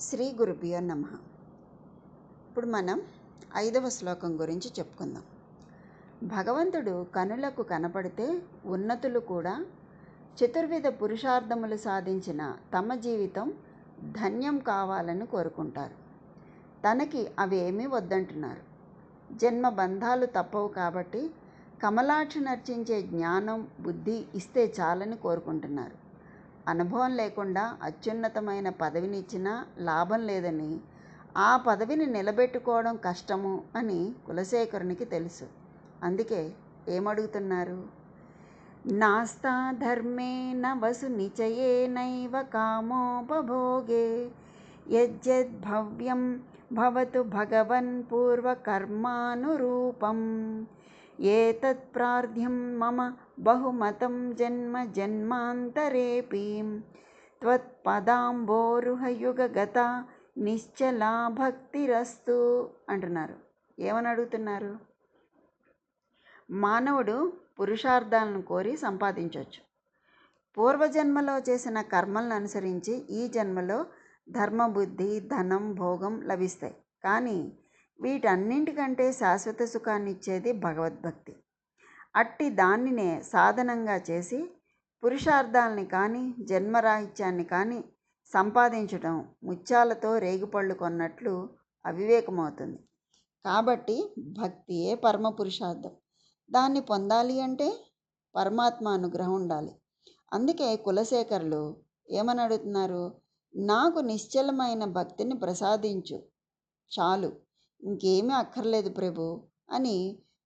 శ్రీ గురుభ్యో నమ. ఇప్పుడు మనం ఐదవ శ్లోకం గురించి చెప్పుకుందాం. భగవంతుడు కనులకు కనపడితే ఉన్నతులు కూడా చతుర్విధ పురుషార్థములు సాధించిన తమ జీవితం ధన్యం కావాలని కోరుకుంటారు. తనకి అవేమీ వద్దంటున్నారు. జన్మ బంధాలు తప్పవు కాబట్టి కమలాక్షి నర్చించే జ్ఞానం బుద్ధి ఇస్తే చాలని కోరుకుంటున్నారు. అనుభవం లేకుండా అత్యున్నతమైన పదవిని ఇచ్చినా లాభం లేదని ఆ పదవిని నిలబెట్టుకోవడం కష్టము అని కులశేఖరునికి తెలుసు. అందుకే ఏమడుగుతున్నారు? నాస్తా ధర్మేణ వసు నిచయేనైవ కామోపభోగే యజ్జద్భవ్యం భవతు భగవన్ పూర్వకర్మానురూపం ఏతత్ ప్రార్థ్యం మమ బహుమతం జన్మ జన్మాంతరేపి త్వత్పదాంబోరుహయుగగత నిశ్చలా భక్తిరస్తు అంటున్నారు. ఏమని అడుగుతున్నారు? మానవుడు పురుషార్థాలను కోరి సంపాదించవచ్చు పూర్వజన్మలో చేసిన కర్మలను అనుసరించి ఈ జన్మలో ధర్మబుద్ధి ధనం భోగం లభిస్తాయి. కానీ వీటన్నింటికంటే శాశ్వత సుఖాన్ని ఇచ్చేది భగవద్భక్తి. అట్టి దానినే సాధనంగా చేసి పురుషార్థాలని కానీ జన్మరాహిత్యాన్ని కానీ సంపాదించడం ముత్యాలతో రేగిపళ్ళు కొన్నట్లు అవివేకమవుతుంది. కాబట్టి భక్తియే పరమ పురుషార్థం. దాన్ని పొందాలి అంటే పరమాత్మ అనుగ్రహం ఉండాలి. అందుకే కులశేఖరులు ఏమని అడుగుతున్నారు? నాకు నిశ్చలమైన భక్తిని ప్రసాదించు. చాలు. ఇంకేమీ అక్కర్లేదు ప్రభు అని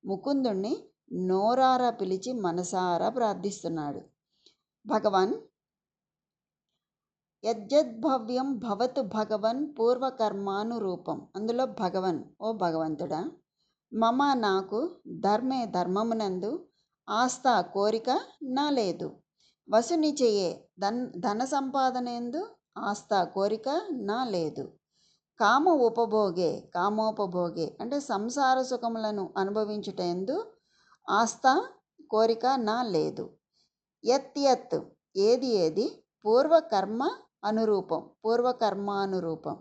ముకుందుణ్ణి నోరారా పిలిచి మనసారా ప్రార్థిస్తున్నాడు. భగవాన్! యజ్జద్భవ్యం భవతు భగవన్ పూర్వకర్మానురూపం. అందులో భగవన్ ఓ భగవంతుడా! మమ నాకు ధర్మే ధర్మమునందు ఆస్థ కోరిక నా లేదు. వసుని చెయ్యే ధన్ ధన సంపాదనేందు ఆస్థ కోరిక నా లేదు. కామ ఉపభోగే కామోపభోగే అంటే సంసార సుఖములను అనుభవించుట ఎందు ఆస్థ కోరిక నా లేదు. యత్ యత్ ఏది ఏది? పూర్వకర్మ అనురూపం పూర్వకర్మానురూపం.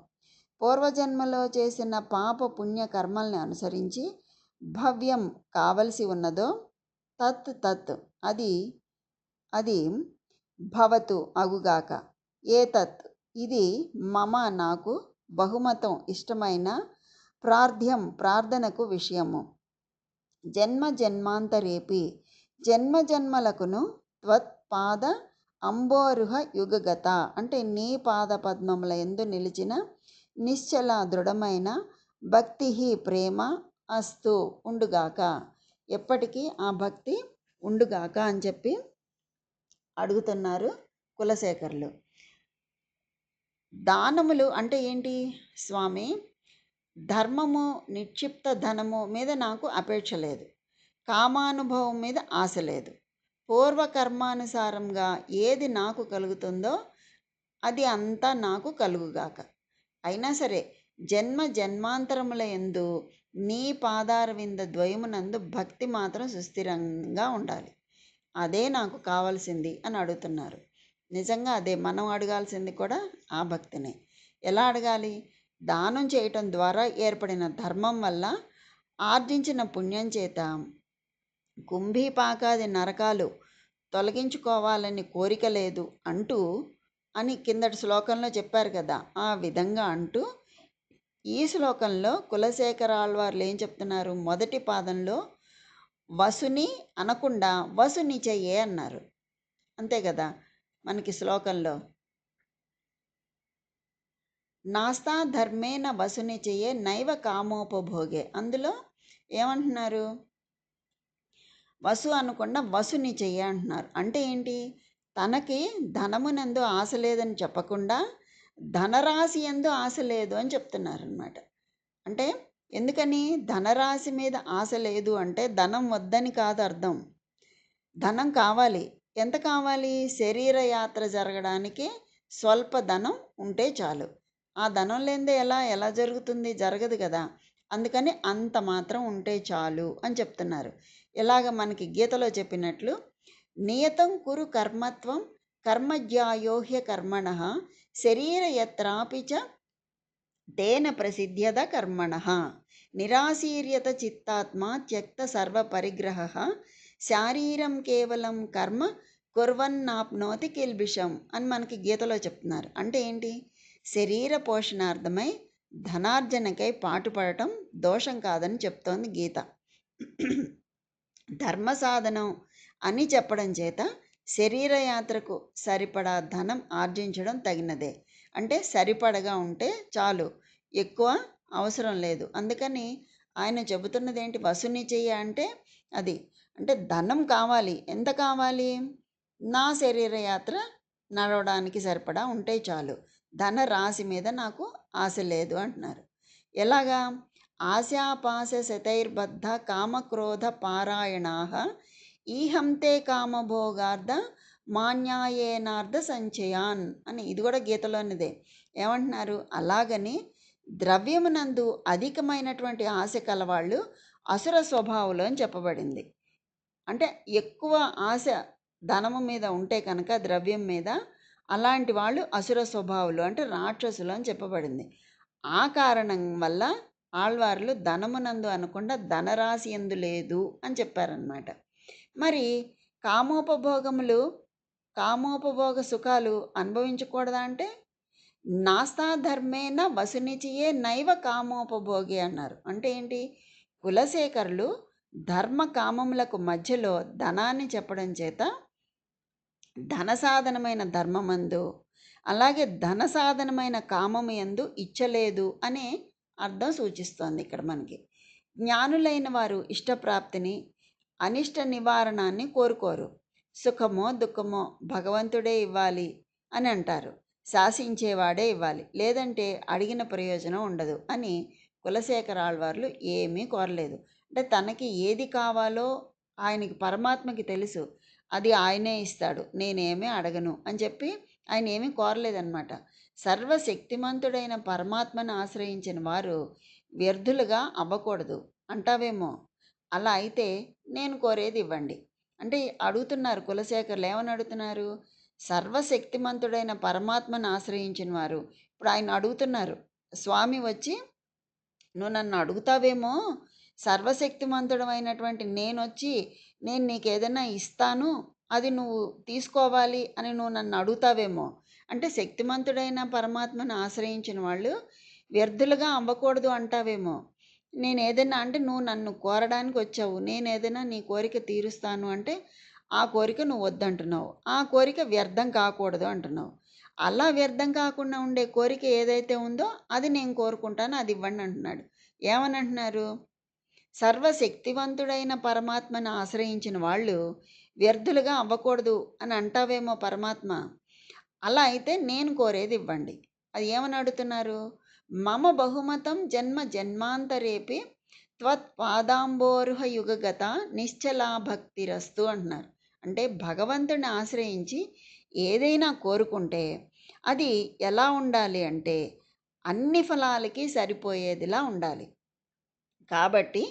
పూర్వజన్మలో చేసిన పాప పుణ్య కర్మల్ని అనుసరించి భవ్యం కావలసి ఉన్నదో తత్ తత్ అది అది భవతు అగుగాక. ఏ తత్ ఇది మమ నాకు బహుమతం ఇష్టమైన ప్రార్థ్యం ప్రార్థనకు విషయము. జన్మ జన్మాంతరేపి జన్మ జన్మలకును త్వత్పాద అంబోరుహ యుగగత. అంటే నీ పాద పద్మముల ఎందు నిలిచిన నిశ్చల దృఢమైన భక్తి ప్రేమ అస్తు ఉండుగాక. ఎప్పటికీ ఆ భక్తి ఉండుగాక అని చెప్పి అడుగుతున్నారు కులశేఖర్లు. దానములు అంటే ఏంటి స్వామి? ధర్మము నిక్షిప్త ధనము మీద నాకు అపేక్ష లేదు. కామానుభవం మీద ఆశ లేదు. పూర్వకర్మానుసారంగా ఏది నాకు కలుగుతుందో అది అంతా నాకు కలుగుగాక. అయినా సరే జన్మ జన్మాంతరముల ఎందు నీ పాదార వింద ద్వయమునందు భక్తి మాత్రం సుస్థిరంగా ఉండాలి. అదే నాకు కావాల్సింది అని అడుగుతున్నారు. నిజంగా అదే మనం అడగాల్సింది కూడా ఆ భక్తినే. ఎలా అడగాలి? దానం చేయటం ద్వారా ఏర్పడిన ధర్మం వల్ల ఆర్జించిన పుణ్యం చేత కుంభీపాకాది నరకాలు తొలగించుకోవాలని కోరిక లేదు అంటూ అని కిందటి శ్లోకంలో చెప్పారు కదా. ఆ విధంగా అంటూ ఈ శ్లోకంలో కులశేఖరాళ్వార్లు ఏం చెప్తున్నారు? మొదటి పాదంలో వసుని అనకుండా వసుని చెయ్యే అన్నారు. అంతే కదా? మనకి శ్లోకంలో. నాస్తా ధర్మేన వసుని చెయ్యే నైవ కామోపభోగే అందులో ఏమంటున్నారు? వసు అనకుండా వసుని చెయ్య అంటున్నారు. అంటే ఏంటి? తనకి ధనమునందు ఆశ లేదని చెప్పకుండా ధనరాశి ఎందు ఆశ లేదు అని చెప్తున్నారు అనమాట అంటే ఎందుకని? ధనరాశి మీద ఆశ లేదు అంటే ధనం వద్దని కాదు అర్థం. ధనం కావాలి. ఎంత కావాలి? శరీర యాత్ర జరగడానికి స్వల్ప ధనం ఉంటే చాలు. ఆ ధనం లేనిదే ఎలా? ఎలా జరుగుతుంది? జరగదు కదా. అందుకని అంత మాత్రం ఉంటే చాలు అని చెప్తున్నారు. ఇలాగ మనకి గీతలో చెప్పినట్లు నియతం కురు కర్మత్వం కర్మజ్యాయోహ్య కర్మణ శరీర యత్రాపిచ చ తేన ప్రసిద్ధ్యత కర్మణ. నిరాశీర్యత చిత్తాత్మ త్యక్త సర్వ పరిగ్రహ శారీరం కేవలం కర్మ కుర్వన్నాప్నోతి కిల్బిషం అని మనకి గీతలో చెప్తున్నారు. అంటే ఏంటి? శరీర పోషణార్థమై ధనార్జనకై పాటుపడటం దోషం కాదని చెప్తోంది గీత. ధర్మ సాధనం అని చెప్పడం చేత శరీరయాత్రకు సరిపడా ధనం ఆర్జించడం తగినదే. అంటే సరిపడగా ఉంటే చాలు ఎక్కువ అవసరం లేదు. అందుకని ఆయన చెబుతున్నది ఏంటి వసూని చెయ్య అంటే అది అంటే ధనం కావాలి. ఎంత కావాలి? నా శరీర యాత్ర నడవడానికి సరిపడా ఉంటే చాలు. ధన రాశి మీద నాకు ఆశ లేదు అంటున్నారు. ఎలాగా? ఆశాపాశ శతైర్బద్ధ కామక్రోధ పారాయణా ఈహంతే కామభోగార్థ మాన్యాయేనార్థ సంచయాన్ అని ఇది కూడా గీతలోనిదే. ఏమంటున్నారు? అలాగని ద్రవ్యమునందు అధికమైనటువంటి ఆశ కలవాళ్ళు అసుర స్వభావంలో అని చెప్పబడింది. అంటే ఎక్కువ ఆశ ధనము మీద ఉంటే కనుక ద్రవ్యం మీద అలాంటి వాళ్ళు అసుర స్వభావులు అంటే రాక్షసులు అని చెప్పబడింది. ఆ కారణం వల్ల ఆళ్వార్లు ధనమునందు అనకుండా ధనరాశి ఎందు లేదు అని చెప్పారనమాట మరి కామోపభోగములు కామోపభోగ సుఖాలు అనుభవించకూడదా అంటే? నాస్తాధర్మేన వసునిచియే నైవ కామోపభోగి అన్నారు. అంటే ఏంటి? కులశేఖరులు ధర్మ కామములకు మధ్యలో ధనాన్ని చెప్పడం చేత ధన సాధనమైన ధర్మమందు అలాగే ధన సాధనమైన కామము ఎందు ఇచ్చలేదు అనే అర్థం సూచిస్తోంది ఇక్కడ మనకి. జ్ఞానులైన వారు ఇష్టప్రాప్తిని అనిష్ట నివారణాన్ని కోరుకోరు. సుఖమో దుఃఖమో భగవంతుడే ఇవ్వాలి అని అంటారు. శాసించేవాడే ఇవ్వాలి. లేదంటే అడిగిన ప్రయోజనం ఉండదు అని కులశేఖర ఆళ్వార్లు ఏమీ కోరలేదు. అంటే తనకి ఏది కావాలో ఆయనకి పరమాత్మకి తెలుసు. అది ఆయనే ఇస్తాడు. నేనేమీ అడగను అని చెప్పి ఆయన ఏమీ కోరలేదన్నమాట. సర్వశక్తిమంతుడైన పరమాత్మను ఆశ్రయించిన వారు వ్యర్థులుగా అవ్వకూడదు. అంటావేమో? అలా అయితే నేను కోరేది ఇవ్వండి. అంటే అడుగుతున్నారు కులశేఖర్లు ఏమని అడుగుతున్నారు? సర్వశక్తిమంతుడైన పరమాత్మను ఆశ్రయించిన వారు. ఇప్పుడు ఆయన అడుగుతున్నారు. స్వామి వచ్చి నువ్వు నన్ను అడుగుతావేమో? సర్వశక్తిమంతుడమైనటువంటి నేను వచ్చి నేను నీకు ఏదైనా ఇస్తాను అది నువ్వు తీసుకోవాలి అని నువ్వు నన్ను అడుగుతావేమో. అంటే శక్తిమంతుడైన పరమాత్మను ఆశ్రయించిన వాళ్ళు వ్యర్థులుగా అవ్వకూడదు అంటావేమో. నేను ఏదైనా అంటే నువ్వు నన్ను కోరడానికి వచ్చావు నేను ఏదైనా నీ కోరిక తీరుస్తాను అంటే ఆ కోరిక నువ్వు వద్దంటున్నావు ఆ కోరిక వ్యర్థం కాకూడదు అంటున్నావు. అలా వ్యర్థం కాకుండా ఉండే కోరిక ఏదైతే ఉందో అది నేను కోరుకుంటాను అది ఇవ్వండి అంటున్నాడు. ఏమని అంటున్నారు? సర్వశక్తివంతుడైన పరమాత్మను ఆశ్రయించిన వాళ్ళు వ్యర్థులుగా అవ్వకూడదు అని అంటావేమో పరమాత్మ. అలా అయితే నేను కోరేది ఇవ్వండి. అది ఏమని అడుగుతున్నారు? మమ బహుమతం జన్మ జన్మాంతరేపి త్వత్పాదాంబోరుహ యుగగత నిశ్చలా భక్తిరస్తు అంటున్నారు. అంటే భగవంతుని ఆశ్రయించి ఏదైనా కోరుకుంటే అది ఎలా ఉండాలి అంటే అన్ని ఫలాలకి సరిపోయేదిలా ఉండాలి. కాబట్టి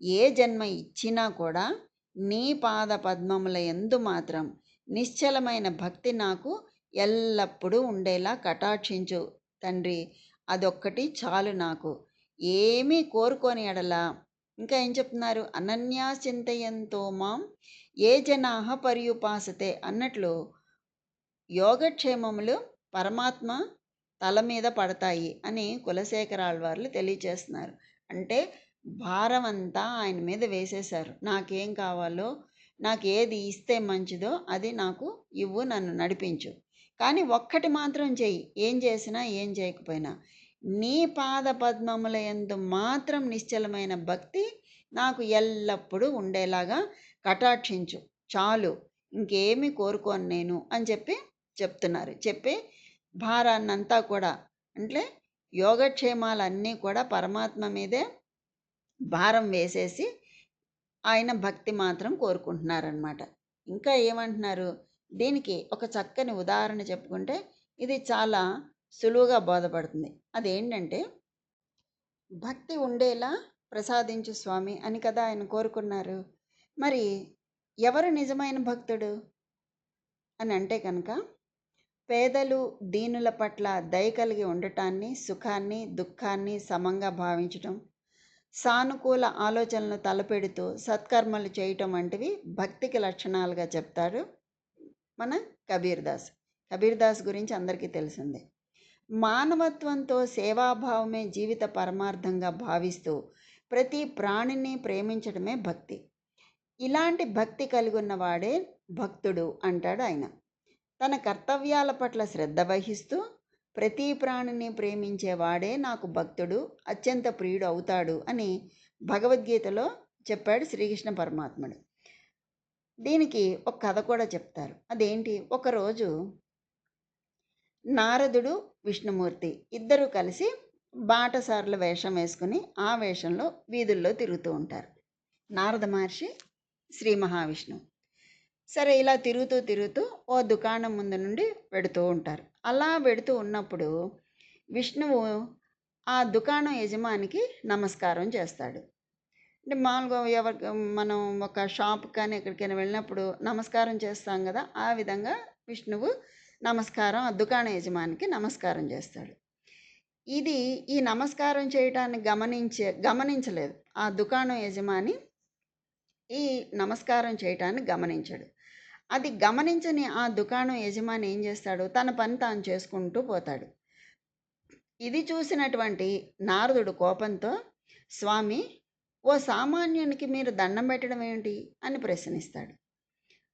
ఏ జన్మ ఇచ్చినా కూడా నీ పాద పద్మముల ఎందు మాత్రం నిశ్చలమైన భక్తి నాకు ఎల్లప్పుడూ ఉండేలా కటాక్షించు తండ్రి. అదొక్కటి చాలు నాకు. ఏమీ కోరుకొని ఎడలా. ఇంకా ఏం చెప్తున్నారు? అనన్యాచింతయంతో మాం ఏ జనాహ పర్యుపాసతే అన్నట్లు యోగక్షేమములు పరమాత్మ తల మీద పడతాయి అని కులశేఖరాల వార్లు తెలియచేస్తున్నారు అంటే భారం అంతా ఆయన మీద వేసేశారు. నాకేం కావాలో నాకు ఏది ఇస్తే మంచిదో అది నాకు ఇవ్వు నన్ను నడిపించు. కానీ ఒక్కటి మాత్రం చెయ్యి. ఏం చేసినా ఏం చేయకపోయినా. నీ పాద పద్మముల ఎందు మాత్రం నిశ్చలమైన భక్తి నాకు ఎల్లప్పుడూ ఉండేలాగా కటాక్షించు. చాలు. ఇంకేమీ కోరుకోను నేను అని చెప్పి చెప్తున్నారు. చెప్పి భారాన్నంతా కూడా అంటే యోగక్షేమాలన్నీ కూడా పరమాత్మ మీదే భారం వేసేసి ఆయన భక్తి మాత్రం కోరుకుంటున్నారనమాట ఇంకా ఏమంటున్నారు? దీనికి ఒక చక్కని ఉదాహరణ చెప్పుకుంటే ఇది చాలా సులువుగా బోధపడుతుంది. అదేంటంటే భక్తి ఉండేలా ప్రసాదించు స్వామి అని కదా ఆయన కోరుకున్నారు. మరి ఎవరు నిజమైన భక్తుడు? అని అంటే కనుక పేదలు దీనుల పట్ల దయ కలిగి ఉండటాన్ని సుఖాన్ని దుఃఖాన్ని సమంగా భావించటం సానుకూల ఆలోచనలు తలపెడుతూ సత్కర్మలు చేయటం వంటివి భక్తికి లక్షణాలుగా చెప్తారు మన కబీర్ దాస్. కబీర్ దాస్ గురించి అందరికీ తెలిసిందే. మానవత్వంతో సేవాభావమే జీవిత పరమార్థంగా భావిస్తూ ప్రతి ప్రాణిని ప్రేమించడమే భక్తి. ఇలాంటి భక్తి కలిగి ఉన్నవాడే భక్తుడు అంటాడు ఆయన. తన కర్తవ్యాల పట్ల శ్రద్ధ వహిస్తూ ప్రతి ప్రాణిని ప్రేమించేవాడే నాకు భక్తుడు అత్యంత ప్రియుడు అవుతాడు అని భగవద్గీతలో చెప్పాడు శ్రీకృష్ణ పరమాత్ముడు. దీనికి ఒక కథ కూడా చెప్తారు. అదేంటి? ఒకరోజు నారదుడు విష్ణుమూర్తి ఇద్దరు కలిసి బాటసార్ల వేషం వేసుకుని ఆ వేషంలో వీధుల్లో తిరుగుతూ ఉంటారు. నారద మహర్షి శ్రీ మహావిష్ణువు. సరే ఇలా తిరుగుతూ తిరుగుతూ ఓ దుకాణం ముందు నుండి వెడుతూ ఉంటారు. అలా వెడుతూ ఉన్నప్పుడు విష్ణువు ఆ దుకాణం యజమానికి నమస్కారం చేస్తాడు. అంటే మామూలుగా ఎవరికి మనం ఒక షాప్ కానీ ఎక్కడికైనా వెళ్ళినప్పుడు నమస్కారం చేస్తాం కదా ఆ విధంగా విష్ణువు నమస్కారం ఆ దుకాణ యజమానికి నమస్కారం చేస్తాడు. ఇది ఈ నమస్కారం చేయటాన్ని గమనించే గమనించలేదు. ఆ దుకాణం యజమాని ఈ నమస్కారం చేయటాన్ని గమనించాడు. అది గమనించని ఆ దుకాణం యజమాని ఏం చేస్తాడు? తన పని తాను చేసుకుంటూ పోతాడు. ఇది చూసినటువంటి నారదుడు కోపంతో స్వామి ఓ సామాన్యునికి మీరు దండం పెట్టడం ఏమిటి? అని ప్రశ్నిస్తాడు.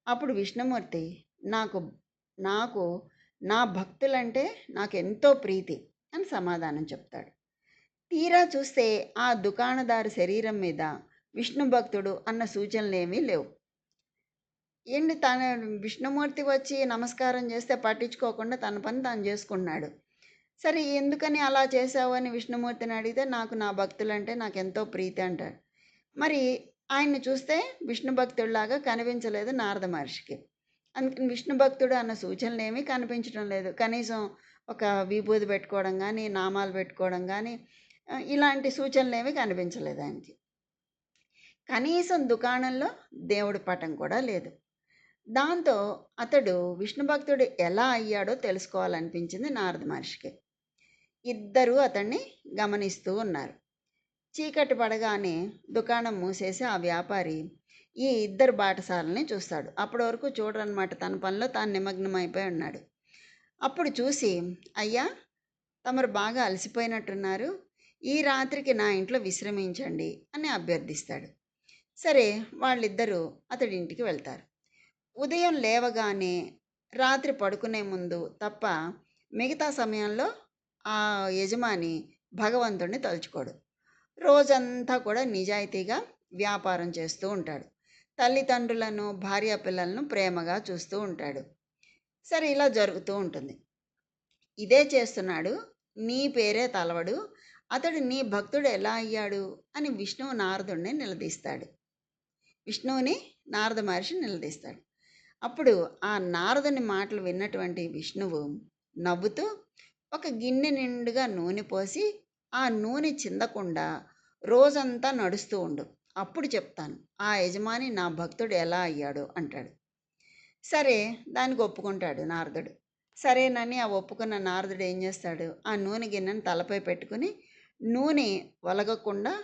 అప్పుడు విష్ణుమూర్తి నాకు నాకు నా భక్తులంటే నాకు ఎంతో ప్రీతి అని సమాధానం చెప్తాడు. తీరా చూస్తే ఆ దుకాణదారు శరీరం మీద విష్ణు భక్తుడు అన్న సూచనలు ఏమీ లేవు. ఏంటి తన విష్ణుమూర్తి వచ్చి నమస్కారం చేస్తే పట్టించుకోకుండా తన పని తాను చేసుకున్నాడు. సరే ఎందుకని అలా చేసావు అని విష్ణుమూర్తిని అడిగితే నాకు నా భక్తులంటే నాకు ఎంతో ప్రీతి అంటాడు. మరి ఆయన్ని చూస్తే విష్ణు భక్తుడిలాగా కనిపించలేదు నారద మహర్షికి. అందుకని విష్ణు భక్తుడు అన్న సూచనలు ఏమీ కనిపించడం లేదు. కనీసం ఒక విభూతి పెట్టుకోవడం కానీ నామాలు పెట్టుకోవడం కానీ ఇలాంటి సూచనలు ఏమీ కనిపించలేదు ఆయనకి. కనీసం దుకాణంలో దేవుడి పటం కూడా లేదు. దాంతో అతడు విష్ణు భక్తుడు ఎలా అయ్యాడో తెలుసుకోవాలనిపించింది నారద మహర్షికి. ఇద్దరూ అతన్ని గమనిస్తూ ఉన్నారు. చీకటి పడగానే దుకాణం మూసేసి ఆ వ్యాపారి ఈ ఇద్దరు బాటసాలని చూస్తాడు. అప్పటి వరకు చూడరనమాట తన పనిలో తాను నిమగ్నం అయిపోయి ఉన్నాడు. అప్పుడు చూసి అయ్యా తమరు బాగా అలసిపోయినట్టున్నారు. ఈ రాత్రికి నా ఇంట్లో విశ్రమించండి అని అభ్యర్థిస్తాడు. సరే వాళ్ళిద్దరూ అతడి ఇంటికి వెళ్తారు. ఉదయం లేవగానే రాత్రి పడుకునే ముందు తప్ప మిగతా సమయంలో ఆ యజమాని భగవంతుడిని తలుచుకోడు. రోజంతా కూడా నిజాయితీగా వ్యాపారం చేస్తూ ఉంటాడు. తల్లిదండ్రులను భార్య పిల్లలను ప్రేమగా చూస్తూ ఉంటాడు. సరే ఇలా జరుగుతూ ఉంటుంది. ఇదే చేస్తున్నాడు. నీ పేరే తలవడు. అతడు నీ భక్తుడు ఎలా అయ్యాడు? అని విష్ణువు నారదుడిని నిలదీస్తాడు. విష్ణువుని నారద మహర్షి నిలదీస్తాడు. అప్పుడు ఆ నారదుని మాటలు విన్నటువంటి విష్ణువు నవ్వుతూ ఒక గిన్నె నిండుగా నూనె పోసి ఆ నూనె చిందకుండా రోజంతా నడుస్తూ ఉండు. అప్పుడు చెప్తాను ఆ యజమాని నా భక్తుడు ఎలా అయ్యాడు? అంటాడు. సరే దానికి ఒప్పుకుంటాడు నారదుడు. సరేనని ఆ ఒప్పుకున్న నారదుడు ఏం చేస్తాడు? ఆ నూనె గిన్నెను తలపై పెట్టుకుని నూనె ఒలగకుండా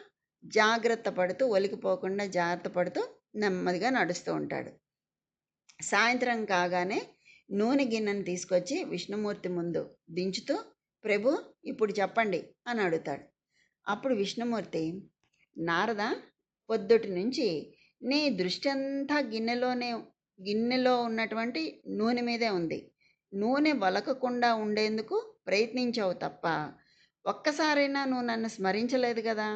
జాగ్రత్త పడుతూ ఒలికిపోకుండా జాగ్రత్త పడుతూ నెమ్మదిగా నడుస్తూ ఉంటాడు. సాయంత్రం కాగానే నూనె గిన్నెను తీసుకొచ్చి విష్ణుమూర్తి ముందు దించుతూ ప్రభు ఇప్పుడు చెప్పండి అని అడుగుతాడు. అప్పుడు విష్ణుమూర్తి నారద పొద్దుటి నుంచి నీ దృష్టి అంతా గిన్నెలోనే గిన్నెలో ఉన్నటువంటి నూనె మీదే ఉంది. నూనె వలకకుండా ఉండేందుకు ప్రయత్నించావు తప్ప ఒక్కసారైనా నువ్వు నన్ను స్మరించలేదు కదా?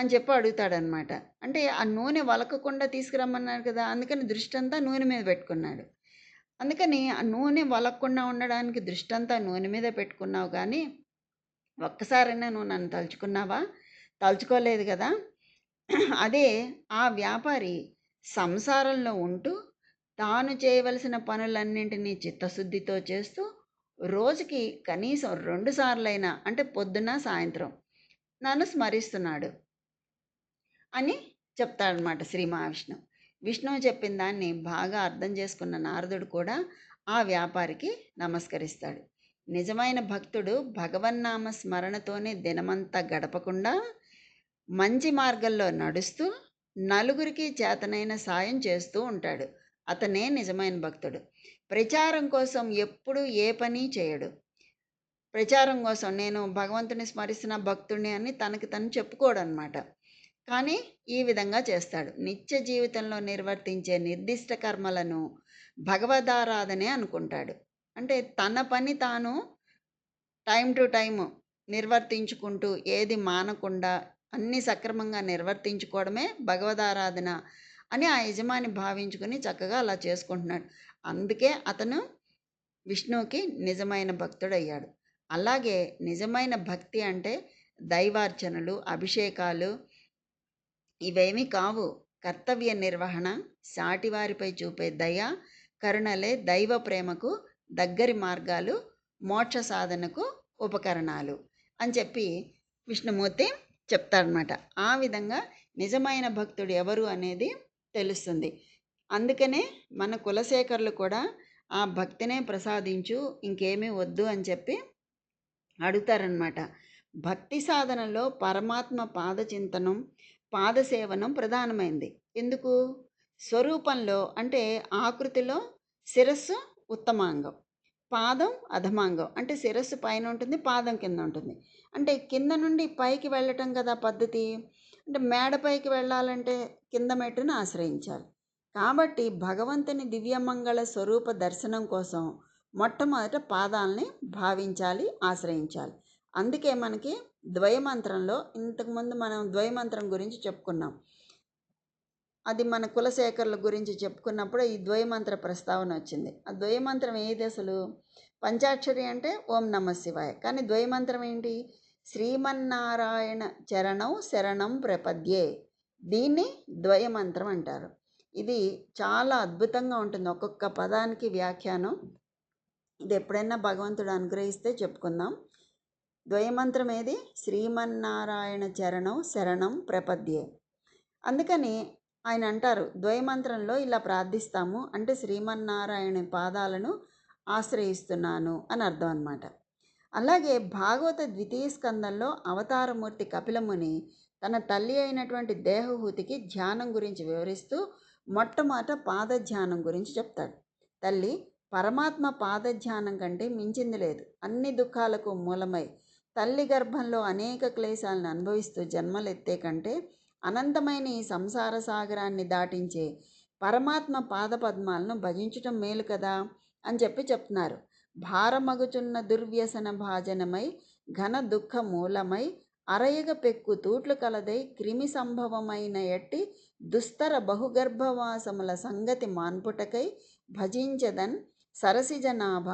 అని చెప్పి అడుగుతాడనమాట. అంటే ఆ నూనె వలకకుండా తీసుకురమ్మన్నారు కదా అందుకని దృష్టి అంతా నూనె మీద పెట్టుకున్నాడు. అందుకని ఆ నూనె వలకకుండా ఉండడానికి దృష్టి అంతా నూనె మీద పెట్టుకున్నావు కానీ ఒక్కసారైనా నువ్వు నన్ను తలుచుకున్నావా? తలుచుకోలేదు కదా. అదే ఆ వ్యాపారి సంసారంలో ఉంటూ తాను చేయవలసిన పనులన్నింటినీ చిత్తశుద్ధితో చేస్తూ రోజుకి కనీసం రెండు సార్లైనా అంటే పొద్దున సాయంత్రం నన్ను స్మరిస్తున్నాడు. అని చెప్తాడనమాట శ్రీ మహావిష్ణువు విష్ణువు చెప్పిన దాన్ని బాగా అర్థం చేసుకున్న నారదుడు కూడా ఆ వ్యాపారికి నమస్కరిస్తాడు. నిజమైన భక్తుడు భగవన్నామ స్మరణతోనే దినమంతా గడపకుండా మంచి మార్గంలో నడుస్తూ నలుగురికి చేతనైన సాయం చేస్తూ ఉంటాడు. అతనే నిజమైన భక్తుడు. ప్రచారం కోసం ఎప్పుడూ ఏ పని చేయడు. ప్రచారం కోసం నేను భగవంతుని స్మరిస్తున్న భక్తుడిని అని తనకి తను చెప్పుకోడు అనమాట కానీ ఈ విధంగా చేస్తాడు. నిత్య జీవితంలో నిర్వర్తించే నిర్దిష్ట కర్మలను భగవదారాధనే అనుకుంటాడు. అంటే తన పని తాను టైం టు టైం నిర్వర్తించుకుంటూ ఏది మానకుండా అన్ని సక్రమంగా నిర్వర్తించుకోవడమే భగవదారాధన అని ఆ యజమాని భావించుకుని చక్కగా అలా చేసుకుంటున్నాడు. అందుకే అతను విష్ణువుకి నిజమైన భక్తుడయ్యాడు. అలాగే నిజమైన భక్తి అంటే దైవార్చనలు అభిషేకాలు ఇవేమీ కావు. కర్తవ్య నిర్వహణ సాటివారిపై చూపే దయ కరుణలే దైవ ప్రేమకు దగ్గరి మార్గాలు మోక్ష సాధనకు ఉపకరణాలు అని చెప్పి విష్ణుమూర్తి చెప్తాడనమాట ఆ విధంగా నిజమైన భక్తుడు ఎవరు అనేది తెలుస్తుంది. అందుకనే మన కులశేఖరులు కూడా ఆ భక్తినే ప్రసాదించు ఇంకేమీ వద్దు అని చెప్పి అడుగుతారనమాట భక్తి సాధనలో పరమాత్మ పాదచింతనం పాదసేవనం ప్రధానమైంది. ఎందుకు? స్వరూపంలో అంటే ఆకృతిలో శిరస్సు ఉత్తమాంగం పాదం అధమాంగం అంటే శిరస్సు పైన ఉంటుంది పాదం కింద ఉంటుంది. అంటే కింద నుండి పైకి వెళ్ళటం కదా పద్ధతి? అంటే మేడ పైకి వెళ్ళాలంటే కింద మెట్టును ఆశ్రయించాలి. కాబట్టి భగవంతుని దివ్యమంగళ స్వరూప దర్శనం కోసం మొట్టమొదట పాదాలని భావించాలి ఆశ్రయించాలి. అందుకే మనకి ద్వయమంత్రంలో ఇంతకుముందు మనం ద్వయమంత్రం గురించి చెప్పుకున్నాం. అది మన కులశేఖరుల గురించి చెప్పుకున్నప్పుడు ఈ ద్వయమంత్ర ప్రస్తావన వచ్చింది. ఆ ద్వయమంత్రం ఏది అసలు? పంచాక్షరి అంటే ఓం నమ శివాయ. కానీ ద్వయమంత్రం ఏంటి? శ్రీమన్నారాయణ చరణం శరణం ప్రపద్యే. దీన్ని ద్వయమంత్రం అంటారు. ఇది చాలా అద్భుతంగా ఉంటుంది. ఒక్కొక్క పదానికి వ్యాఖ్యానం. ఇది ఎప్పుడైనా భగవంతుడు అనుగ్రహిస్తే చెప్పుకుందాం. ద్వయమంత్రం ఏది? శ్రీమన్నారాయణ చరణం శరణం ప్రపద్యే. అందుకని ఆయన అంటారు ద్వయమంత్రంలో ఇలా ప్రార్థిస్తాము అంటే శ్రీమన్నారాయణ పాదాలను ఆశ్రయిస్తున్నాను అని అర్థం అనమాట అలాగే భాగవత ద్వితీయ స్కందంలో అవతారమూర్తి కపిలముని తన తల్లి అయినటువంటి దేహహూతికి ధ్యానం గురించి వివరిస్తూ మొట్టమొదట పాద ధ్యానం గురించి చెప్తాడు. తల్లి పరమాత్మ పాద ధ్యానం కంటే మించింది లేదు. అన్ని దుఃఖాలకు మూలమై తల్లి గర్భంలో అనేక క్లేశాలను అనుభవిస్తూ జన్మలెత్తే కంటే అనంతమైన ఈ సంసార సాగరాన్ని దాటించే పరమాత్మ పాదపద్మాలను భజించటం మేలు కదా అని చెప్పి చెప్తున్నారు. భారమగుచున్న దుర్వ్యసన భాజనమై ఘన దుఃఖ మూలమై అరయగ పెక్కు తూట్లు కలదై క్రిమి సంభవమైన ఎట్టి దుస్తర బహుగర్భవాసముల సంగతి మాన్పుటకై భజించదన్ సరసిజనాభ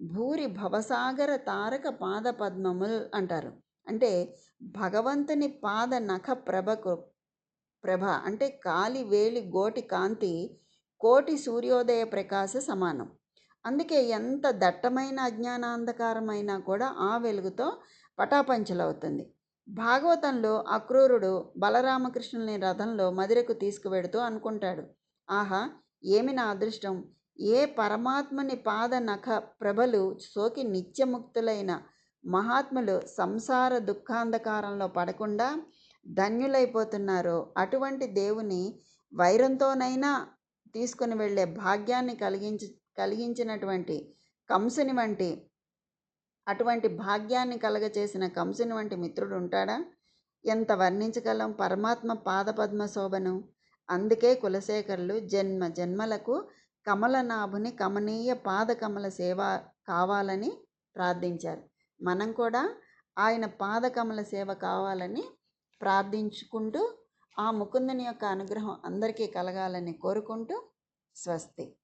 భూరి భవసాగర తారక పాద పద్మముల్ అంటారు. అంటే భగవంతుని పాద నఖ ప్రభకు ప్రభ అంటే కాలి వేలి గోటి కాంతి కోటి సూర్యోదయ ప్రకాశ సమానం. అందుకే ఎంత దట్టమైన అజ్ఞానాంధకారమైనా కూడా ఆ వెలుగుతో పటాపంచలవుతుంది. భాగవతంలో అక్రూరుడు బలరామకృష్ణుని రథంలో మదిరకు తీసుకువెడుతూ అనుకుంటాడు. ఆహా ఏమి నా అదృష్టం? ఏ పరమాత్మని పాద నఖ ప్రభలు సోకి నిత్యముక్తులైన మహాత్ములు సంసార దుఃఖాంధకారంలో పడకుండా ధన్యులైపోతున్నారో అటువంటి దేవుని వైరంతోనైనా తీసుకుని వెళ్ళే భాగ్యాన్ని కలిగించి కలిగించినటువంటి కంసుని వంటి అటువంటి భాగ్యాన్ని కలగచేసిన కంసుని వంటి మిత్రుడు ఉంటాడా? ఎంత వర్ణించగలం? పరమాత్మ పాదపద్మ శోభను అందుకే కులశేఖరులు జన్మ జన్మలకు కమలనాభుని కమనీయ పాదకమల సేవ కావాలని ప్రార్థించారు. మనం కూడా ఆయన పాదకమల సేవ కావాలని ప్రార్థించుకుంటూ ఆ ముకుందుని యొక్క అనుగ్రహం అందరికీ కలగాలని కోరుకుంటూ స్వస్తి.